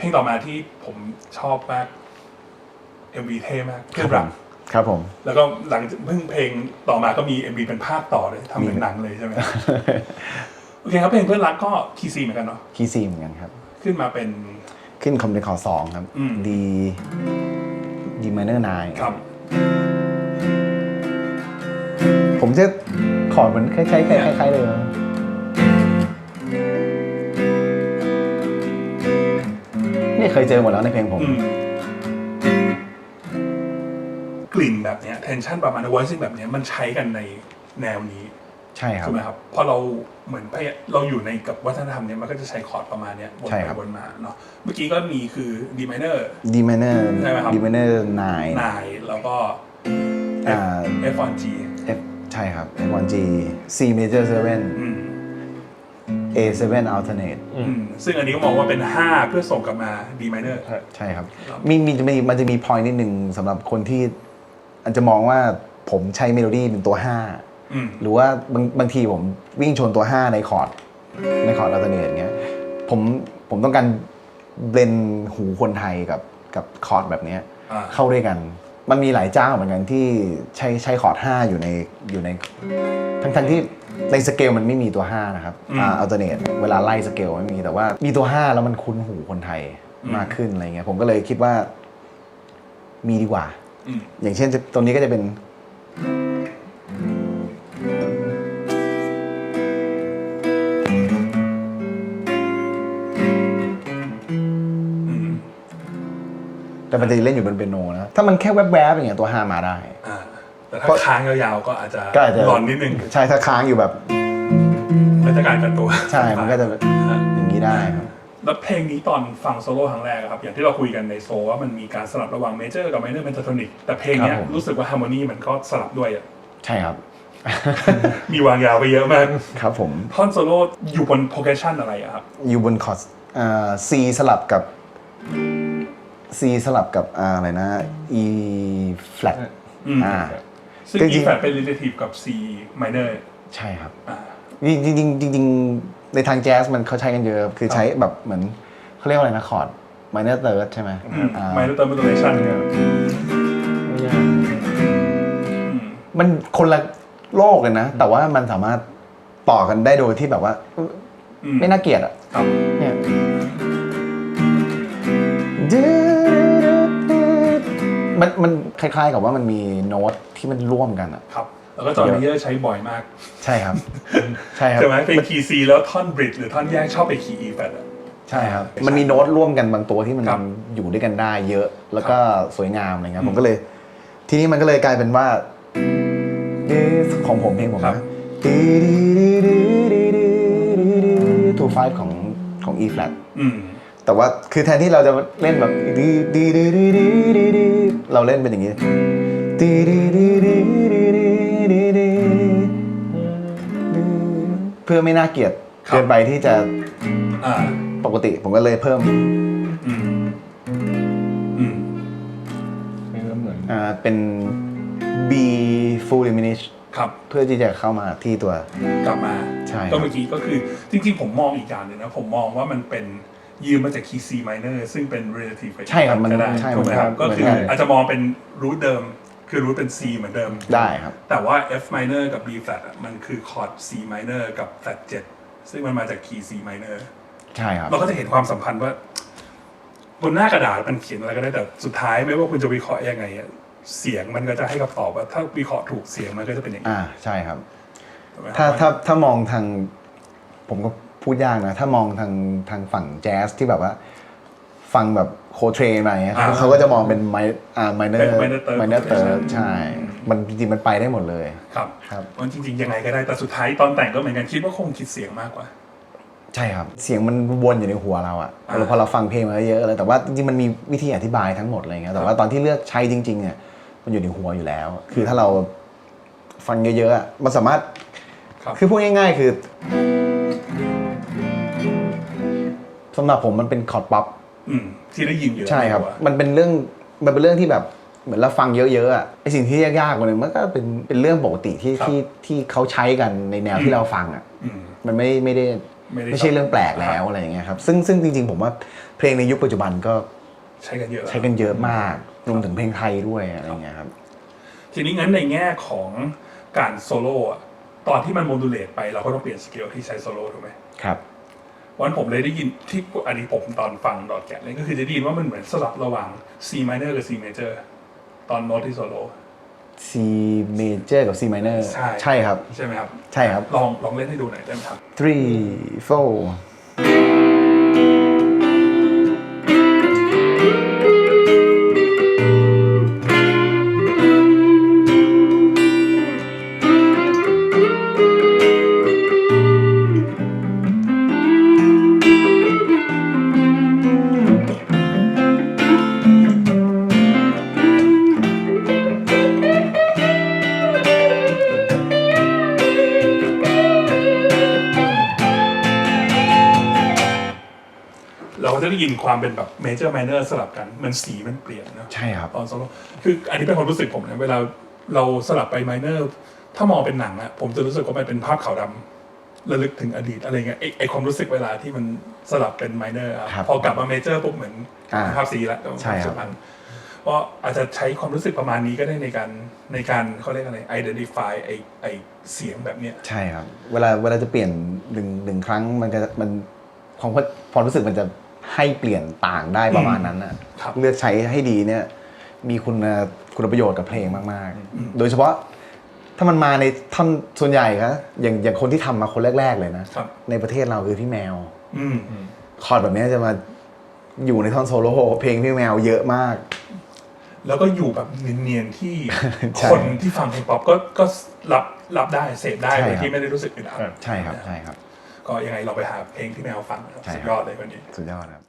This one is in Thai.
เพลงต่อมาที่ผมชอบมาก MV เท่มากคเพื่รัอบนผรักมครับผม แล้วก็หลังเพิ่งเพลงต่อมาก็มี MV เป็นภาคต่อเลยทำเหมือนหนังเลยใช่ไหมโอเคครับเพลงเพื่อนรักก็คีย์ซีเหมือนกันเนาะคีย์ซีเหมือนกันครับ ขึ้นมาเป็นขึ้นคอมเป็นคอร์สองครับอืมดีดีม i เนอร์นครับ ผมจะคอร์ดมันคล้ายๆคล้ายๆคล้ายๆเลย เคยเจอหมดแล้วในเพลงผม อืมกลิ่นแบบเนี้ย tension ประมาณ voicing แบบเนี้ยมันใช้กันในแนวนี้ใช่ครับ ถูกไหมครับเพราะเราเหมือนพยเราอยู่ในกับวัฒนธรรมเนี้ยมันก็จะใช้คอร์ดประมาณเนี้ยวนใช่ไปครับ วนมาเนาะเมื่อกี้ก็มีคือ D minor ดีม i เนอร์ใช่ไหมครับดีม i เนอร์นนายแล้วก็อ่า F 1 G F ใช่ครับ F1G C major อืม7 A7 alternate อืมซึ่งอันนี้ก็มองว่าเป็น 5 เพื่อส่งกลับมา D minor ใช่ครับครับมีมีจะมีมันจะมี point นิดนึงสำหรับคนที่อาจจะมองว่าผมใช้เมโลดี้เป็นตัว5อืมหรือว่าบางบางทีผมวิ่งชนตัว 5 ในคอร์ดในคอร์ดอัลเทอร์เนทอย่างเงี้ยผมผมต้องการเบลนหูคนไทยกับกับคอร์ดแบบเนี้ยอ่า เข้าด้วยกัน มันมีหลายเจ้าเหมือนกันที่ใช้ใช้คอร์ด5อยู่ในอยู่ใน ทั้งทั้งที่ ในสเกลมันไม่มีตัว 5 นะครับอ่าอัลเทอร์เนทเวลาไล่สเกลไม่มีแต่ว่ามีตัว 5 แล้วมันคุ้นหูคนไทยมากขึ้นอะไรเงี้ยผมก็เลยคิดว่า มีดีกว่าอืมอย่างเช่นตรงนี้ก็จะเป็นอืมแต่มันจะเล่นอยู่บนเปียโนนะ ถ้ามันแค่แวบๆอย่างเงี้ยตัวห้ามาได้อ่า แต่เพถ้าราะค้างยาวๆก็อาจจะก็อาจจะหลอนนิดนึงใช่ถ้าค้างอยู่แบบบรรยากาศกันตัวใช่มันก็จะอย่างนี้ได้ครับแล้วเพลงนี้ตอนฟังโซโล่ครั้งแรกอะครับอย่างที่เราคุยกันในโซว่ามันมีการสลับระหว่างเมเจอร์กับไมเนอร์เพนทาโทนิกแต่เพลงเนี้ยครับผมรู้สึกว่าฮาร์โมนีมันก็สลับด้วยอะใช่ครับ มีวางยาวไปเยอะมากครับผมท่อนโซโล่อยู่บนโปรเกรสชันอะไรอะครับอยู่บนคอร์ดอ่า C สลับกับ C สลับกับอ่าอะไรนะ E flat อืมอ่า ซึ่งจ E ริงๆ แฟลเป็น relative กับ C minor ใช่ครับ อ่า จริงๆจริงๆจริงๆในทางแจ๊สมันเขาใช้กันเยอะคือใช้แบบเหมือนเขาเรียกว่าอะไรนะคอร์ด minor third ใช่ไหมอืมอ่า minor third modulation เนี่ยไม่ยากอืม มันคนละโลกเลยนะ แต่ว่ามันสามารถต่อกันได้โดยที่แบบว่า อืม ไม่น่าเกลียดอะครับ เนี่ย มันมันคล้ายๆกับว่ามันมีโน้ตที่มันร่วมกันอะ ครับ แล้วก็จอห์นเมเยอร์ใช้บ่อยมากใช่ครับ ใช่ครับ ใช่ไหมเป็นคีย์ C แล้วท่อนบริดหรือท่อนแยกชอบไปคีย์ E flat อะ ใช่ครับ มันมีโน้ตร่วมกันบางตัวที่มันครับอยู่ด้วยกันได้เยอะ แล้วก็สวยงามอะไรเงี้ยผมก็เลย ทีนี้มันก็เลยกลายเป็นว่าของผมเพลงผมครับ นะ two five ของของ E flat อืม แต่ว่าคือแทนที่เราจะเล่นแบบเราเล่นเป็นอย่างนี้เพื่อไม่น่าเกลียดครับเกินไปที่จะอ่าปกติผมก็เลยเพิ่มอืมอืมไม่ก็เหมือนอ่าเป็น B full diminish ครับ เพื่อที่จะเข้ามาที่ตัว กลับมาใช่ครับ ก็เมื่อกี้ก็คือจริงๆ ผมมองอีกอย่างหนึ่งนะ ผมมองว่ามันเป็น ยืมมาจากคีย์ C minor ซึ่งเป็น relative ใช่ครับมันก็ได้ใช่ถูกไหมครับ มันก็คือเหมือนกัน อาจจะมองเป็นรูทเดิม คือรูทเป็น C เหมือนเดิม ได้ครับ แต่ว่า F minor กับ B flat อะมันคือคอร์ด C minor กับ flat 7ซึ่งมันมาจากคีย์ C minor ใช่ครับ เราก็จะเห็นความสัมพันธ์ว่า บนหน้ากระดาษมันเขียนอะไรก็ได้แต่สุดท้ายไม่ว่าคุณจะวิเคราะห์ยังไงอะเสียงมันก็จะให้คำตอบว่าถ้าวิเคราะห์ถูกเสียงมันก็จะเป็นอย่างนี้อ่าใช่ครับ ถูกไหมครับ ถ้าถ้าถ้ามองทางผมก็ พูดยากนะ ถ้ามองทางทางฝั่งแจ๊สที่แบบว่า ฟังแบบโคเทรนมาอย่างเงี้ยเขาเขาก็จะมองเป็นไมอ่า minor เป็น minor third minor third progression ใช่ มันจริงๆมันไปได้หมดเลย ครับครับ มันจริงๆยังไงก็ได้แต่สุดท้ายตอนแต่งก็เหมือนกันคิดว่าคงคิดเสียงมากกว่า ใช่ครับ เสียงมันวนอยู่ในหัวเราอะอ่า เราพอเราฟังเพลงมาเยอะเลยแต่ว่าจริงๆมันมีวิธีอธิบายทั้งหมดอะไรเงี้ยแต่ว่าตอนที่เลือกใช้จริงๆเนี่ยมันอยู่ในหัวอยู่แล้ว คือถ้าเราฟังเยอะๆอะมันสามารถ ครับ คือพูดง่ายๆ คือ สำหรับผมมันเป็นคอร์ดป๊อปอืมที่ได้ยินอยู่แล้วใช่ครับนหัวมันเป็นเรื่องมันเป็นเรื่องที่แบบเหมือนเราฟังเยอะๆอะไอสิ่งที่ยากๆกว่านึงมันก็เป็นเป็นเรื่องปกติที่ที่ที่เขาใช้กันในแนวที่เราฟังอะอืมมันไม่ไม่ได้ไม่ได้ไม่ใช่เรื่องแปลกแล้วอะไรอย่างเงี้ยครับซึ่งซึ่งจริงๆ ผมว่าเพลงในยุคปัจจุบันก็ใช้กันเยอะแล้วใช้กันเยอะมากรวมถึงเพลงไทยด้วยอะไรเงี้ยครับ ทีนี้งั้นในแง่ของการโซโล่อะตอนที่มันโมดูเลตไปเราก็ต้องเปลี่ยนสเกลที่ใช้โซโล่ถูกไหมครับ วันผมเลยได้ยินที่อันนี้ผมตอนฟังดอทแกะเลยก็คือจะได้ยินว่ามันเหมือนสลับระหว่าง C minor กับ C major ตอนโน้ตที่โซโล่ C major กับ C minor ใช่ ใช่ครับ ใช่ไหมครับใช่ครับ ลองลองเล่นให้ดูหน่อยได้ไหมครับ three four จะได้ยินความเป็นแบบ major minor สลับกันเหมันสีมันเปลี่ยนเนอะใช่ครับ ตอนโซโล่คืออันนี้เป็นความรู้สึกผมนะเวลาเราสลับไป minor ถ้ามองเป็นหนังอะผมจะรู้สึกว่ามันเป็นภาพขาวดำระลึกถึงอดีตอะไรเงี้ยไอไอความรู้สึกเวลาที่มันสลับเป็น minor อะครับพอกลับมา major ปุ๊บเหมือนอ่าภาพสีละใช่ครับสุพรรณเพราะอาจจะใช้ความรู้สึกประมาณนี้ก็ได้ในการในการเขาเรียกอะไร identify ไอไอเสียงแบบเนี้ยใช่ครับ เวลาเวลาจะเปลี่ยนหนึ่งหนึ่งครั้งมันจะมันความความรู้สึกมันจะ ให้เปลี่ยนต่างได้ประมาณนั้นนะครับเลือกใช้ให้ดีเนี่ย มีคุณคุณประโยชน์กับเพลงมากๆ โดยเฉพาะถ้ามันมาในท่อนส่วนใหญ่ครับอย่างอย่างคนที่ทำมาคนแรก ๆ เลยนะครับในประเทศเราคือพี่แมวอืมคอร์ดแบบเนี้ยจะมาอยู่ในท่อนโซโล่เพลงพี่แมวเยอะมาก แล้วก็อยู่แบบเนียนๆที่ใช่คนที่ฟังเพลงป๊อปก็ก็รับรับได้เสพได้ใช่โดยครับที่ไม่ได้รู้สึกอึดอัดครับใช่ครับใช่ครับ ก็ยังไงเราไปหาเพลงที่แมวฟังนะครับใช่สุดครับยอดเลยวันนี้ สุดยอดครับ